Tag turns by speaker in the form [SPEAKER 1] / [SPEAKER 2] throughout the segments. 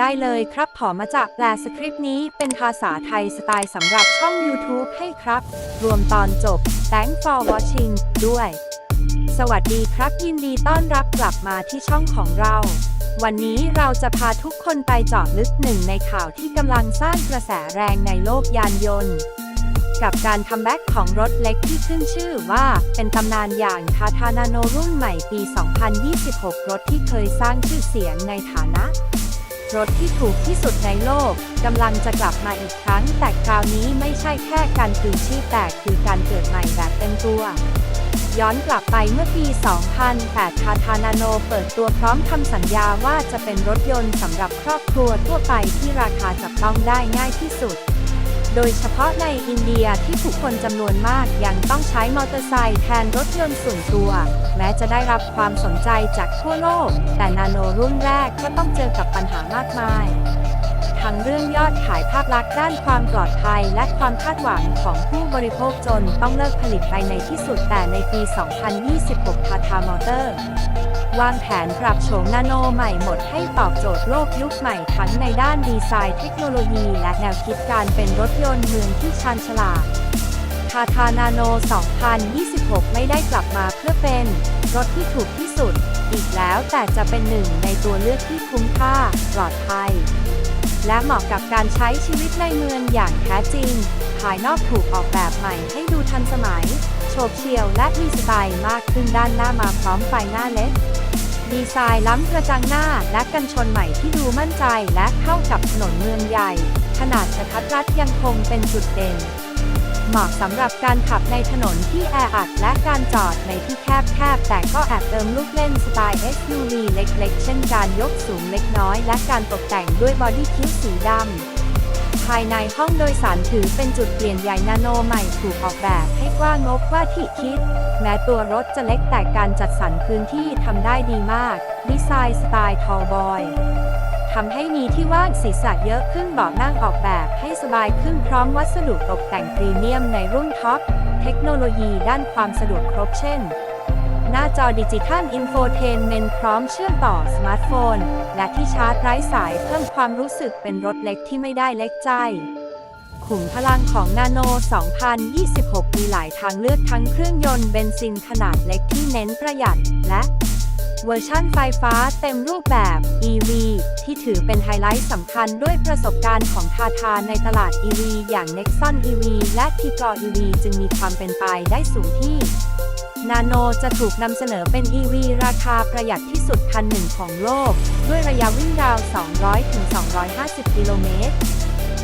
[SPEAKER 1] ได้เลยครับขอมาจากแปลสคริปต์นี้เป็นภาษาไทยสไตล์สำหรับช่อง YouTube ให้ครับ รวมตอนจบ Thanks for watching ด้วย สวัสดีครับยินดีต้อนรับกลับมาที่ช่องของเรา วันนี้เราจะพาทุกคนไปเจาะลึกหนึ่งในข่าวที่กำลังสร้างกระแสแรงในโลกยานยนต์กับการคัมแบ็กของรถเล็กที่ขึ้นชื่อว่าเป็นตำนานอย่างทาทานาโนรุ่นใหม่ปี 2026 รถที่เคยสร้างชื่อเสียงในฐานะ รถที่ถูกที่สุดในโลกกำลังจะกลับมาอีกครั้ง แต่คราวนี้ไม่ใช่แค่การคืนชีพแต่คือการเกิดใหม่แบบเต็มตัวย้อนกลับไปเมื่อปี 2008ทาทานาโนเปิดตัวพร้อมคำสัญญาว่าจะเป็นรถยนต์สำหรับครอบครัวทั่วไปที่ราคาจับต้องได้ง่ายที่สุด โดยเฉพาะในอินเดียที่ผู้คนจำนวนมากยังต้องใช้มอเตอร์ไซค์แทนรถยนต์ส่วนตัว แม้จะได้รับความสนใจจากทั่วโลก แต่นาโนรุ่นแรกก็ต้องเจอกับปัญหามากมายทั้งเรื่องยอดขายภาพลักษณ์ด้านความปลอดภัยและความคาดหวังของผู้บริโภคจนต้องเลิกผลิตไปในที่สุดแต่ในปี 2026 ทาทามอเตอร์ วางแผนปรับโฉมนาโนใหม่หมดให้ตอบโจทย์โลกยุคใหม่ทั้งในด้านดีไซน์เทคโนโลยี และแนวคิดการเป็นรถยนต์เมืองที่ชาญฉลาดทาทานาโน 2026 ไม่ได้กลับมาเพื่อเป็นรถที่ถูกที่สุด อีกแล้วแต่จะเป็นหนึ่งในตัวเลือกที่คุ้มค่า ปลอดภัย และเหมาะกับการใช้ชีวิตในเมืองอย่างแท้จริง ภายนอกถูกออกแบบใหม่ให้ดูทันสมัย โฉบเฉี่ยวและมีสไตล์มากขึ้นด้านหน้ามาพร้อมไฟหน้าเล็ก ดีไซน์ล้ำกระจังหน้าและกันชนใหม่ที่ดูมั่นใจและเข้ากับถนนเมืองใหญ่ ขนาดกระทัดรัดยังคงเป็นจุดเด่น เหมาะสำหรับการขับในถนนที่แออัดและการจอดในที่แคบๆ แต่ก็แอบเติมลูกเล่นสไตล์ SUV เล็กๆ เช่นการยกสูงเล็กน้อย และการตกแต่งด้วยบอดี้คิ้วสีดำ ภายในห้องโดยสารถือเป็นจุดเปลี่ยนใหญ่นาโนใหม่ถูกออกแบบให้กว้างงบกว่าที่คิด แม้ตัวรถจะเล็กแต่การจัดสรรพื้นที่ทำได้ดีมาก ดีไซน์สไตล์ทอลบอยทำให้มีที่ว่างศีรษะเยอะขึ้นเบาะนั่งออกแบบให้สบายขึ้นพร้อมวัสดุตกแต่งพรีเมียมในรุ่นท็อป เทคโนโลยีด้านความสะดวกครบเช่น หน้าจอดิจิทัลอินโฟเทนเมนต์พร้อมเชื่อมต่อสมาร์ทโฟน และที่ชาร์จไร้สายเพิ่มความรู้สึกเป็นรถเล็กที่ไม่ได้เล็กใจขุมพลังของนาโน 2026 มีหลายทางเลือกทั้งเครื่องยนต์เบนซินขนาดเล็กที่เน้นประหยัด และเวอร์ชั่นไฟฟ้าเต็มรูปแบบ EV ที่ถือเป็นไฮไลท์สำคัญด้วยประสบการณ์ของทาทาในตลาด EV อย่าง Nexon EV และ t i g o r EV จึงมีความเป็นไปได้สูงที่ นาโนจะถูกนำเสนอเป็น EV ราคาประหยัดที่สุดคันหนึ่งของโลก ด้วยระยะวิ่งราว 200-250 กิโลเมตร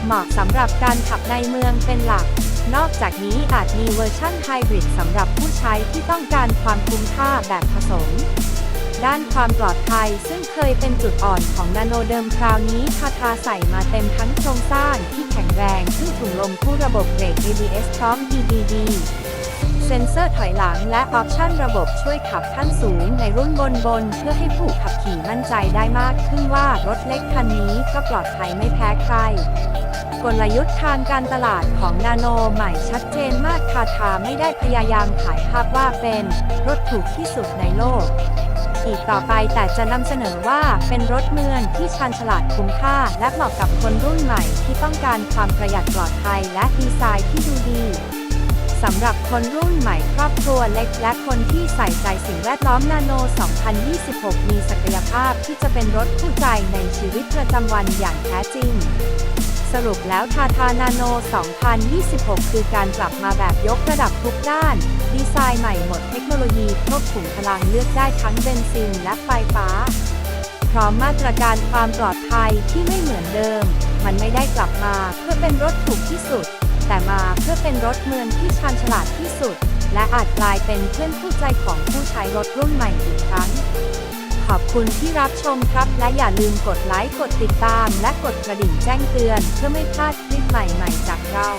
[SPEAKER 1] เหมาะสำหรับการขับในเมืองเป็นหลัก นอกจากนี้อาจมีเวอร์ชั่นไฮบริดสำหรับผู้ใช้ที่ต้องการความคุ้มค่าแบบผสม ด้านความปลอดภัยซึ่งเคยเป็นจุดอ่อนของนาโนเดิมคราวนี้ทาทาใส่มาเต็มทั้งโครงสร้างที่แข็งแรงซึ่งถุงลมคู่ระบบเบรก ABS พร้อม DBD เซ็นเซอร์ถอยหลังและออปชั่นระบบช่วยขับขั้นสูงในรุ่นบนบน เพื่อให้ผู้ขับขี่มั่นใจได้มากขึ้นว่ารถเล็กคันนี้ก็ปลอดภัยไม่แพ้ใคร กลยุทธ์ทางการตลาดของนาโนใหม่ชัดเจนมากทาทาไม่ได้พยายามขายภาพว่าเป็นรถถูกที่สุดในโลกอีกต่อไปแต่จะนำเสนอว่าเป็นรถเมืองที่ชันฉลาดคุ้มค่า และเหมาะกับคนรุ่นใหม่ที่ต้องการความประหยัดปลอดภัยและดีไซน์ที่ดูดี สำหรับคนรุ่นใหม่ครอบครัวเล็กและคนที่ใส่ใจสิ่งแวดล้อมนาโน 2026 มีศักยภาพที่จะเป็นรถคู่ใจในชีวิตประจำวันอย่างแท้จริง สรุปแล้วทาทานาโน 2026 คือการกลับมาแบบยกระดับทุกด้าน ดีไซน์ใหม่หมดเทคโนโลยีครบถุงพลังเลือกได้ทั้งเบนซินและไฟฟ้า พร้อมมาตรการความปลอดภัยที่ไม่เหมือนเดิม มันไม่ได้กลับมาเพื่อเป็นรถถูกที่สุด เป็นรถเมืองที่ชาญฉลาดที่สุด และอาจกลายเป็นเพื่อนคู่ใจของผู้ใช้รถรุ่นใหม่อีกครั้ง ขอบคุณที่รับชมครับ และอย่าลืมกดไลค์กดติดตาม และกดกระดิ่งแจ้งเตือน เพื่อไม่พลาดคลิปใหม่ๆจากเรา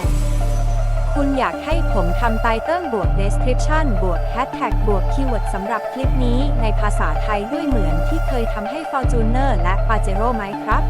[SPEAKER 1] คุณอยากให้ผมทำไตเติ้ลบวก description บวก hashtag บวกคีย์เวิร์ดสำหรับคลิปนี้ในภาษาไทยด้วยเหมือนที่เคยทำให้ Fortuner และ Pajero ไหมครับ